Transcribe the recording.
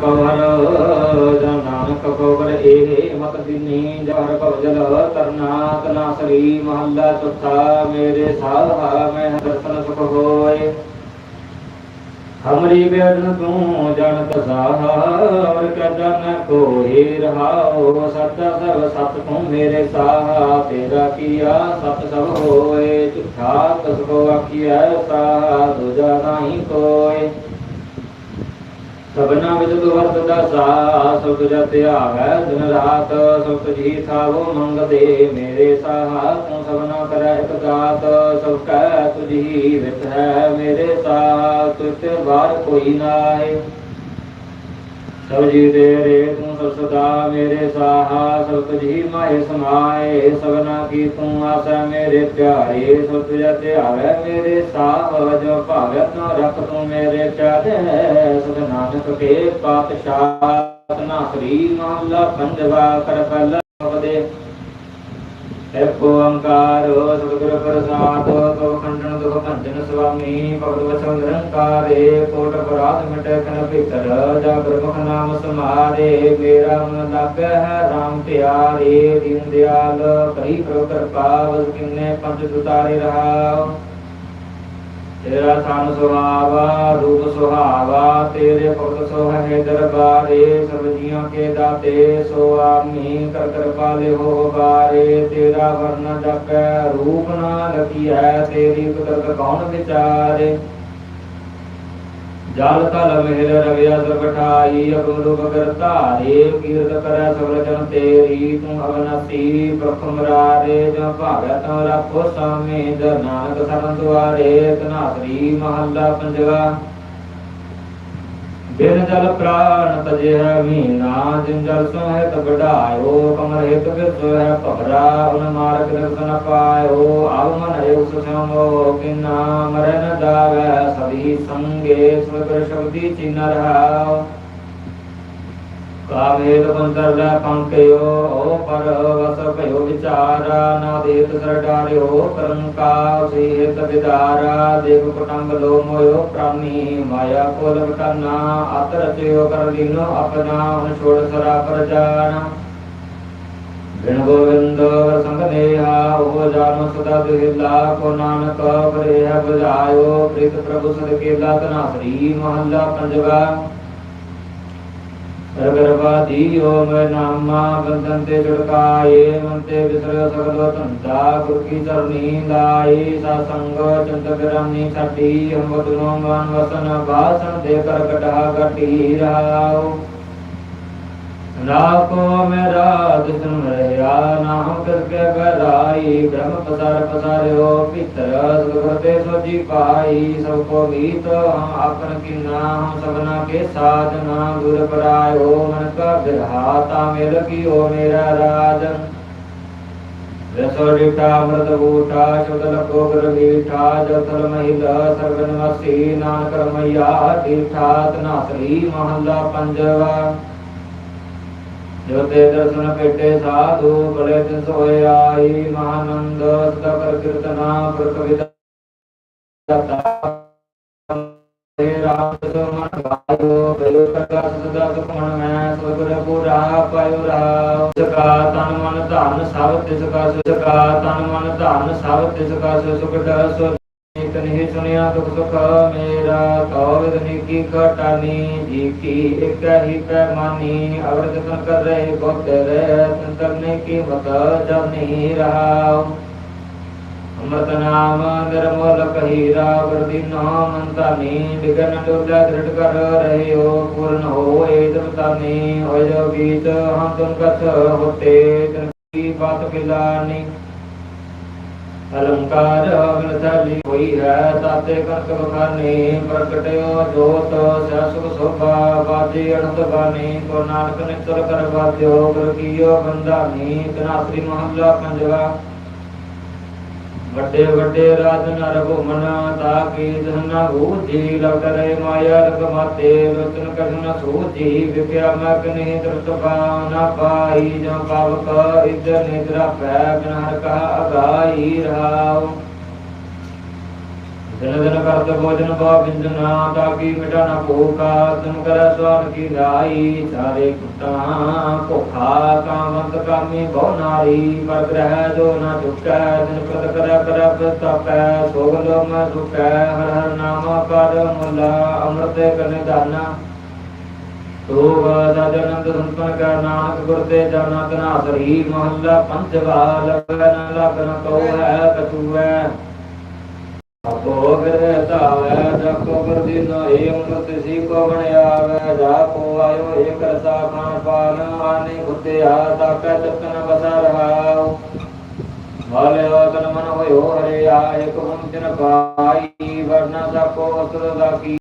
ਕੋ ਜਨ ਨਾਨਕ ਕੋ ਬਲ ਮਤ ਦਿਨੀ ਜਹਰ ਭਵ ਜਲ ਤਰਨਾ ਮਹੱਲਾ ਚੌਥਾ, ਮੇਰੇ ਸਾਹਾ ਮੈਂ ਦਰਸ਼ਨ ਸੁਖ ਹੋਏ। ਹਮਰੀ ਬੇਦਨ ਤੂੰ ਜਨਤ ਸਾਹਾ ਅਮਰ ਕਦਨ ਕੋਹੀ ਰਹਾਉ? ਸਤ ਸਭ ਸਤ ਤੂੰ ਮੇਰੇ ਸਾਹਾ ਤੇਰਾ ਕੀਆ ਸਤ ਸਭ ਹੋਏ। ਝੂਠਾ ਕਸ ਕੋ ਆਖੀਐ ਸਾਹਾ ਦੂਜਾ ਨਹੀਂ ਕੋਏ। ਸਭਨਾ ਵਿੱਚ ਤੂੰ ਵਰਤਦਾ ਸਾ ਸਭ ਤੁਝ ਧਿਆਵੈ ਦਿਨ ਰਾਤ ਸਭ ਤੁਝ ਥਾਵੋ, ਮੰਗਦੇ ਮੇਰੇ ਸਾਹਾ, ਤੂੰ ਸਭਨਾ ਕਰੈ ਇਕ ਦਾਤ ਸਭ ਕੈ ਤੁਝ ਵਿਤ ਹੈ ਮੇਰੇ ਸਾਹਾ, ਤੁਝ ਬਾਰ ਕੋਈ ਨਾਏ ਸਭ ਜੀ ਤੇਰੇ ਤੂੰ ਸਭ ਸਦਾ ਮੇਰੇ ਸਾਹਾ ਸਭ ਤੁਝ ਹੀ ਮਾਏ ਸਮਾਏ ਸਭਨਾ ਕੀ ਤੂੰ ਆਸਾ ਮੇਰੇ ਪਿਆਰੇ ਸਭ ਤੁਝ ਧਿਆਵੈ ਮੇਰੇ ਸਾਹ ਜੋ ਭਾਵੈ ਤੂੰ ਰੱਖ ਤੂੰ ਮੇਰੇ ਪਿਆਰੇ ਸਦ ਨਾਨਕ ਕੇ ਪਾਤਸ਼ਾਹ, ਨਾ ਸ੍ਰੀ ਮਹਲਾ ਪੰਜਵਾ ਕਰ ਪਹਿਲਾ ਪਦੇ ਇੱਕ ਓੰਕਾਰ ਸਤਿਗੁਰ ਪ੍ਰਸਾਦ ਕੋ ਖੰਡਨ ਦੁਖ ਭੰਜਨ ਸੁਆਮੀ ਭਗਤ ਵਚਨ ਨਿਰੰਕਾਰੇ, ਕੋਟ ਅਪਰਾਧ ਮਿਟੈ ਕਨ ਭੀਤਰ, ਜਾ ਗੁਰਮੁਖ ਨਾਮ ਸਮਾਰੇ, ਮੇਰਾ ਮਨ ਲਾਗੈ ਹੈ RAM ਪਿਆਰੇ, ਦੀਨ ਦਿਆਲ ਕਰੀ ਪ੍ਰਭ ਕਿਰਪਾ ਵਸ ਕਿੰਨੇ ਪੰਜ ਦੁਤਾਰੇ ਰਹਾਉ। ਤੇਰਾ ਥਾਨ ਸੁਹਾਵਾ, ਰੂਪ ਸੁਹਾਵਾ, ਤੇਰੇ ਭਗਤ ਸੋਹਣੇ ਦਰਬਾਰੇ ਸਭ ਜੀਆਂ ਕੇ ਦਾਤੇ, ਸੋ ਆਮੀ ਕਰ ਕਿਰਪਾਲੇ ਹੋ ਬਾਰੇ। ਤੇਰਾ ਵਰਨ ਜਪੈ, ਰੂਪ ਨਾ ਲਖੀਐ, ਤੇਰੀ ਕੁਦਰਤ ਕੌਣ ਵਿਚਾਰੇ? ਜਲ ਤਲ ਮਹਿਲ ਰਵਿਆ ਸਰਬਠਾਈ ਅਗਮ ਰੂਪ ਕਰ ਧਾਰੇ ਕੀਰਤ ਕਰੈ ਸਗਲ ਜਨ ਤੇਰੀ, ਤੂੰ ਅਵਨਸੀ ਪ੍ਰਖ ਮਰਾਰੇ ਜੋ ਭਾਗੈ ਤਉ ਰੱਖੋ ਸਾਮੇ ਜ ਨਾਨਕ ਸਰਨ ਦੁਆਰੇ ਤਨਾਸਰੀ ਮਹੱਲਾ ਪੰਜਵਾ ਬਿਨ ਜਲ ਪ੍ਰਾਣ ਤਜਿਹ ਮੀਨਾ ਜਿਨ ਜਲ ਸੋਹਿਤ ਵਡਾਇਓ ਕਮਰ ਹਿਤ ਬਿਰਸੋ ਹੈ ਭਵਰਾ ਉਨ ਮਾਰਗ ਦਰਸ਼ਨ ਪਾਇਓ ਆਵ ਮਨ ਹੈ ਉਸ ਸਮੋ ਕਿਨਾ ਮਰੈ ਨ ਜਾਵੈ ਸਦੀ ਸੰਗੇ ਸੁਗਰ ਸ਼ਬਦੀ ਚਿਨ ਰਹਾਉ ਕਾਵੇਦ ਬੰਦਰ ਲੈ ਪੰਕਿਓ ਓ ਪਰ ਵਸ ਭਇਓ ਵਿਚਾਰਾ ਨਾ ਦੇਤ ਸਰ ਡਾਰਿਓ ਕਰਮ ਕਾ ਸੇਤ ਵਿਦਾਰਾ, ਦੇਵ ਕੁਟੰਬ ਲੋ ਮੋਇਓ ਪ੍ਰਾਨੀ, ਮਾਇਆ ਕੋਲ ਵਟਨਾ ਅਤ ਰਚਿਓ ਕਰ ਲੀਨੋ ਆਪਣਾ, ਹੁਣ ਛੋੜ ਸਰਾ ਪਰ ਜਾਣਾ ਬਿਨ ਗੋਵਿੰਦ ਸੰਗ ਨੇਹਾ, ਉਹ ਜਾਨ ਸਦਾ ਦਿਲਾ ਕੋ ਨਾਨਕ ਬਰੇ ਹੈ ਬੁਝਾਇਓ ਪ੍ਰੀਤ ਪ੍ਰਭੂ ਸਦ ਕੇਲਾ ਤਨਾ ਸ੍ਰੀ ਮਹੱਲਾ ਪੰਜਵਾ। ਰਗਰਵਾਦੀ ਓ ਮੈਂ ਨਾਮਾ ਬੰਧਨ ਤੇ ਛੁਟਕਾਏ ਮਨ ਤੇ ਵਿਸਰਿਓ ਸਗਲੋ ਧੰਦਾ ਗੁਰ ਕੀ ਚਰਨੀ ਲਾਈ ਸਾ ਸੰਗ ਚੰਦ ਗਰਾਨੀ ਛੱਡੀ, ਹਮ ਦੁਨੋ ਮਨ ਵਸਨ ਬਾਸਨ ਦੇ ਕਰ ਕਟਾ ਕਟੀ ਰਾਉ ਨਾ ਕੋ ਮੇਰਾ ਦਿਸਨ ਰਿਆ ਨਾਮ ਕਰਕੇ ਗਰਾਈ ਬ੍ਰਹਮ ਪਸਾਰ ਪਸਾਰਿਓ ਭੀਤਰ ਸੁਖਰ ਤੇ ਸੋਜੀ ਪਾਈ, ਸਭ ਕੋ ਮੀਤ ਹਮ ਆਪਨ ਕਿਨਾ, ਹਮ ਸਭਨਾ ਕੇ ਸਾਜਨਾ ਗੁਰ ਪਰਾਇਓ, ਮਨ ਕਾ ਬਿਰਹਾ ਤਾ ਮਿਲ ਕੀਓ ਮੇਰਾ ਰਾਜਨ ਰਸੋ ਡਿਟਾ ਅਮਰਤ ਬੂਟਾ ਸ਼ੁਧ ਲਗੋ ਗੁਰ ਮੀਠਾ ਜਥਲ ਮਹਿਲਾ ਸਰਵ ਨਿਵਾਸੀ, ਨਾਨਕ ਰਮਈਆ ਠੀਠਾ ਤਨਾ ਸ੍ਰੀ ਮਹੱਲਾ ਪੰਜਵਾ। ਜੋ ਤੇ ਦਰਸ਼ਨ ਭੇਟੇ ਸਾਧੂ ਬਲੇ ਤਿਨ ਸੋਏ ਆਈ, ਮਹਾਨੰਦ ਸਦਾ ਕਰ ਕੀਰਤਨਾ ਪਰ ਤੇ ਰਾਮ ਮਨ ਗਾਇਓ ਬਲੋ ਕਟਾ ਸਦਾ ਸੁਖਮਨ, ਮੈਂ ਸੁਗਰ ਪੁਰਾ ਪਾਇਓ ਰਾਉ ਸਕਾ ਤਨ ਮਨ ਧਨ ਸਭ ਤਿਸ ਕਾ ਸੁਖਾ ਤਨ ਮਨ ਧਨ ਸਭ ਤਿਸ ਕਾ ਸੁਖਟ ਸੋ ਇਕ ਨਹੀਂ ਸੁਨਿਆ ਦੁਖ ਸੁਖ ਮੇਰਾ ਕਉ ਵਿਦਨੀ ਕੀ ਕਟਾਨੀ ਜੀ ਕੀ ਇਕ ਹੀ ਪੈਮਾਨੀ ਅਵਰ ਜਤਨ ਕਰ ਰਹੇ ਬਹੁਤ ਰਹਿ ਤਨ ਕਰਨੇ ਕੀ ਮਤ ਜਾਨੀ ਰਹਾਉ ਅੰਮ੍ਰਿਤ ਨਾਮ ਨਿਰਮਲ ਕਹੀਰਾ ਵਰਦੀਨੋ ਮੰਤਾਨੀ ਵਿਗਨ ਡੋਲਾ ਦ੍ਰਿੜ ਕਰ ਰਹਿਓ, ਪੂਰਨ ਹੋਏ ਦਰਤਾਨੀ ਹੋਇ ਜੋ ਗੀਤ ਹਮ ਤੁਮ ਕਥ ਹੋਤੇ, ਤਨ ਕੀ ਬਾਤ ਕਿਲਾਨੀ ਅਲੰਕਾਰ ਅਗਨ ਥਲੀ ਹੋਈ ਹੈ ਤਾਤੇ ਕਰਕ ਬਖਾਨੇ ਪ੍ਰਗਟਿਓ ਜੋਤ ਸਸੁਖ ਸੋਭਾ ਬਾਜੀ ਅਨੰਦ ਬਾਣੀ ਕੋ ਨਾਨਕ ਨਿਤਰ ਕਰ ਬਾਜਿਓ ਗੁਰ ਕੀਓ ਬੰਦਾਨੀ ਤਨਾਸਰੀ ਮਹੱਲਾ ਪੰਜਵਾ। ਵੱਡੇ ਵੱਡੇ ਰਾਜ ਨਰ ਭੁਮਨ ਤਾ ਕੀ ਧਨ ਬੂਝੀ ਲਗ ਰੇ ਮਾਇਆ ਰਗ ਮਾਤੇ ਲੋਚਨ ਕਰਨ ਸੂਝੀ ਵਿਖਿਆ ਮਗ ਨਹੀਂ ਦਰਤ ਨਾ ਪਾਈ ਜੋ ਪਾਵਕ ਇਦਰ ਨਿਦਰਾ ਪੈ ਬਿਨ ਹਰ ਕਾ ਅਗਾਈ ਰਹਾਉ। ਦਿਨ ਦਿਨ ਕਰਤ ਭੋਜਨ ਭਾ ਬਿੰਦਨਾ ਤਾਕੀ ਮਿਟਾ ਨ ਭੂਖਾ ਤੁਮ ਕਰੈ ਸਵਾਨ ਕੀ ਰਾਈ ਸਾਰੇ ਕੁੱਟਾਂ, ਭੁਖਾ ਕਾਮੰਤ ਕਾਮੀ ਬਹੁ ਨਾਰੀ, ਪਰ ਗ੍ਰਹਿ ਜੋ ਨ ਚੁਕੈ ਦਿਨ ਪ੍ਰਤ ਕਰੈ ਕਰੈ ਪ੍ਰਤਾਪੈ ਸੋਗ ਲੋ ਸੁਖੈ ਹਰ ਹਰ ਨਾਮ ਕਰ ਮੁਲਾ, ਅੰਮ੍ਰਿਤ ਕਨੇ ਦਾਨਾ ਤੋਗ ਸਜਨੰਦ ਸੰਤਨ ਕਾ ਨਾਨਕ ਗੁਰ ਤੇ ਜਾਨਾ ਤਨਾ ਸਰੀ ਮਹੱਲਾ ਪੰਜਵਾ ਲਗਨ ਲਗਨ ਕੋ ਹੈ ਕਛੂਐ। ਆਪੋ ਫਿਰ ਧਾਵੈ ਜਕੋ ਗੁਰਦੀ ਨਾਹੀ, ਅੰਮ੍ਰਿਤ ਸੀ ਕੋ ਬਣਿਆਵੈ ਜਾ ਕੋ ਆਇਓ ਏਕ ਰਸਾ ਖਾਨ ਪਾਨ ਆਨੇ ਖੁੱਤਿਆ ਤਾਕੈ ਚਤਨ ਬਸਾ ਰਹਾਉ ਵਾਲਿਓ ਤਨ ਮਨ ਹੋਇਓ ਹਰਿਆ, ਏਕ ਹੁੰਚਨ ਪਾਈ, ਵਰਨਾ ਜਾਕੋ ਅਸਰ ਦਾ ਕੀ